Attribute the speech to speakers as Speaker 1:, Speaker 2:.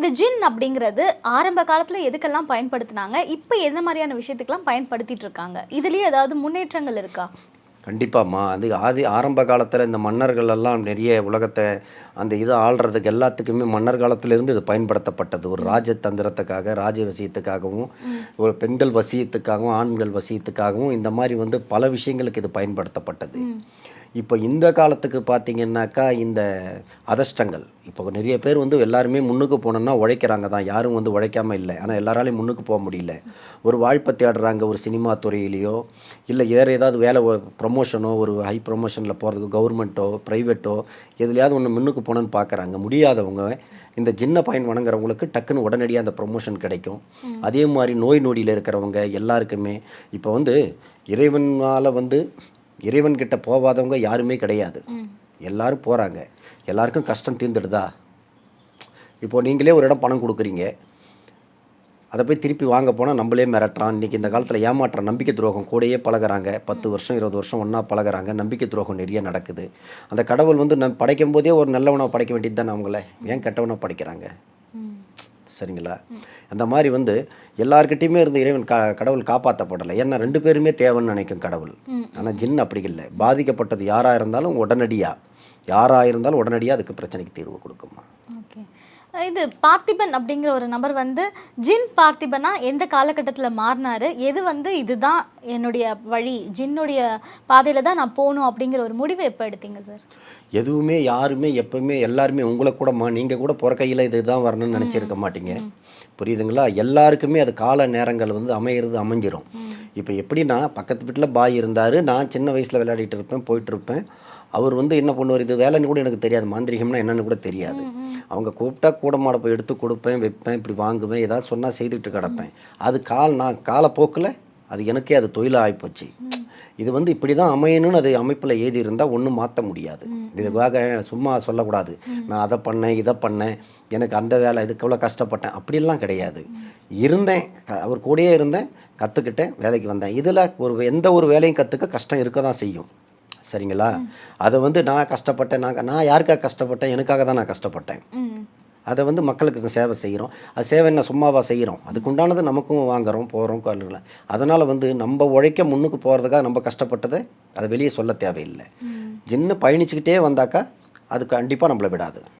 Speaker 1: இந்த ஜின் அப்படிங்கிறது ஆரம்ப காலத்துல எதுக்கெல்லாம் பயன்படுத்தினாங்க? இப்போ எந்த மாதிரியான விஷயத்துக்கெல்லாம் பயன்படுத்திட்டு இருக்காங்க? இதுலயே ஏதாவது முன்னேற்றங்கள் இருக்கா?
Speaker 2: கண்டிப்பாம்மா. அது ஆதி ஆரம்ப காலத்தில் இந்த மன்னர்கள் எல்லாம் நிறைய உலகத்தை அந்த இதை ஆள்றதுக்கு எல்லாத்துக்குமே மன்னர் காலத்திலிருந்து இது பயன்படுத்தப்பட்டது. ஒரு ராஜதந்திரத்துக்காக ராஜ வசியத்துக்காகவும் ஒரு பெண்கள் வசியத்துக்காகவும் ஆண்கள் வசியத்துக்காகவும் இந்த மாதிரி வந்து பல விஷயங்களுக்கு இது பயன்படுத்தப்பட்டது. இப்போ இந்த காலத்துக்கு பார்த்தீங்கன்னாக்கா இந்த அதஷ்டங்கள் இப்போ நிறைய பேர் வந்து எல்லாருமே முன்னுக்கு போனோம்னா உழைக்கிறாங்க தான். யாரும் வந்து உழைக்காம இல்லை. ஆனால் எல்லாராலையும் முன்னுக்கு போக முடியல. ஒரு வாழ்ப்பை தேடுறாங்க ஒரு சினிமா துறையிலையோ இல்லை வேறு ஏதாவது வேலை ப்ரொமோஷனோ ஒரு ஹை ப்ரொமோஷனில் போகிறதுக்கு கவர்மெண்ட்டோ ப்ரைவேட்டோ எதுலையாவது ஒன்று முன்னுக்கு போகணுன்னு பார்க்குறாங்க. முடியாதவங்க இந்த சின்ன பயன் வணங்குறவங்களுக்கு டக்குன்னு உடனடியாக அந்த ப்ரொமோஷன் கிடைக்கும். அதே மாதிரி நோய் நொடியில் இருக்கிறவங்க எல்லாருக்குமே இப்போ வந்து இறைவனால் வந்து இறைவன்கிட்ட போகாதவங்க யாருமே கிடையாது. எல்லாரும் போகிறாங்க எல்லாருக்கும் கஷ்டம் தீர்ந்துடுதா? இப்போ நீங்களே ஒரு இடம் பணம் கொடுக்குறீங்க. அதை போய் திருப்பி வாங்க போனால் நம்மளே மிரட்டுறான். இன்றைக்கி இந்த காலத்தில் ஏமாற்றம் நம்பிக்கை துரோகம் கூடயே பழகுறாங்க. பத்து வருஷம் இருபது வருஷம் ஒன்றா பழகுறாங்க. நம்பிக்கை துரோகம் நிறைய நடக்குது. அந்த கடவுள் வந்து நம் படைக்கும் போதே ஒரு நல்லவனை படைக்க வேண்டியது தானே அவங்கள? ஏன் கெட்டவனை படைக்கிறாங்க? சரிங்களா? அந்த மாதிரி வந்து எல்லார்கிட்டயுமே இருந்து இறைவன் கா கடவுள் காப்பாற்றப்படலை ஏன்னா ரெண்டு பேருமே தேவைன்னு நினைக்கும் கடவுள். ஆனால் ஜின் அப்படி இல்லை. பாதிக்கப்பட்டது யாராக இருந்தாலும் உடனடியாக யாராக இருந்தாலும் உடனடியாக அதுக்கு பிரச்சனைக்கு தீர்வு கொடுக்குமா.
Speaker 1: ஓகே. இது பார்த்திபன் அப்படிங்கிற ஒரு நபர் வந்து ஜின் பார்த்திபனா எந்த காலகட்டத்தில் மாறினாரு? எது வந்து இதுதான் என்னுடைய வழி? ஜின்னுடைய பாதையில தான் நான் போகணும் அப்படிங்கிற ஒரு முடிவை எப்போ எடுத்தீங்க சார்?
Speaker 2: எதுவுமே யாருமே எப்பவுமே எல்லாருமே உங்களை கூடமா நீங்கள் கூட பிறக்கையில் இதுதான் வரணும்னு நினச்சிருக்க மாட்டீங்க. புரியுதுங்களா? எல்லாருக்குமே அது கால நேரங்கள் வந்து அமையிறது அமைஞ்சிரும். இப்போ எப்படின்னா பக்கத்து வீட்டில் பாய் இருந்தார். நான் சின்ன வயசில் விளையாடிட்டு இருப்பேன் போயிட்டு இருப்பேன் அவர் வந்து என்ன பண்ணுவார்? இது வேலைன்னு கூட எனக்கு தெரியாது. மாந்திரிகம்னா என்னன்னு கூட தெரியாது. அவங்க கூப்பிட்டா கூட மாட போய் எடுத்து கொடுப்பேன் வைப்பேன் இப்படி வாங்குவேன். ஏதாவது சொன்னால் செய்துட்டு கிடப்பேன். அது கால் நான் காலப்போக்கில் அது எனக்கே அது தொழிலாக ஆகிப்போச்சு இது வந்து இப்படி தான் அமையணும்னு அது அமைப்பில் ஏதி இருந்தால் ஒன்றும் மாற்ற முடியாது. இதுக்காக சும்மா சொல்லக்கூடாது. நான் அதை பண்ணேன் இதை பண்ணேன் எனக்கு அந்த வேலை இதுக்கு எவ்வளோ கஷ்டப்பட்டேன். அப்படிலாம் கிடையாது. இருந்தேன் அவர் கூடயே இருந்தேன் கற்றுக்கிட்டேன் வேலைக்கு வந்தேன். இதில் ஒரு எந்த ஒரு வேலையும் கற்றுக்க கஷ்டம் இருக்க தான் செய்யும். சரிங்களா? அதை வந்து நான் கஷ்டப்பட்டேன் நான் நான் யாருக்காக கஷ்டப்பட்டேன்? எனக்காக தான் நான் கஷ்டப்பட்டேன். அதை வந்து மக்களுக்கு சேவை செய்கிறோம். அது சேவை என்ன? சும்மாவா செய்கிறோம். அதுக்கு உண்டானது நமக்கும் வாங்குறோம் போகிறோம் கொள்ளுறோம் அதனால் வந்து நம்ம உழைக்க முன்னுக்கு போகிறதுக்காக நம்ம கஷ்டப்பட்டதை அதை வெளியே சொல்ல தேவையில்லை. ஜின்னு பயணிச்சுக்கிட்டே வந்தாக்கா அது கண்டிப்பாக நம்மளை விடாது.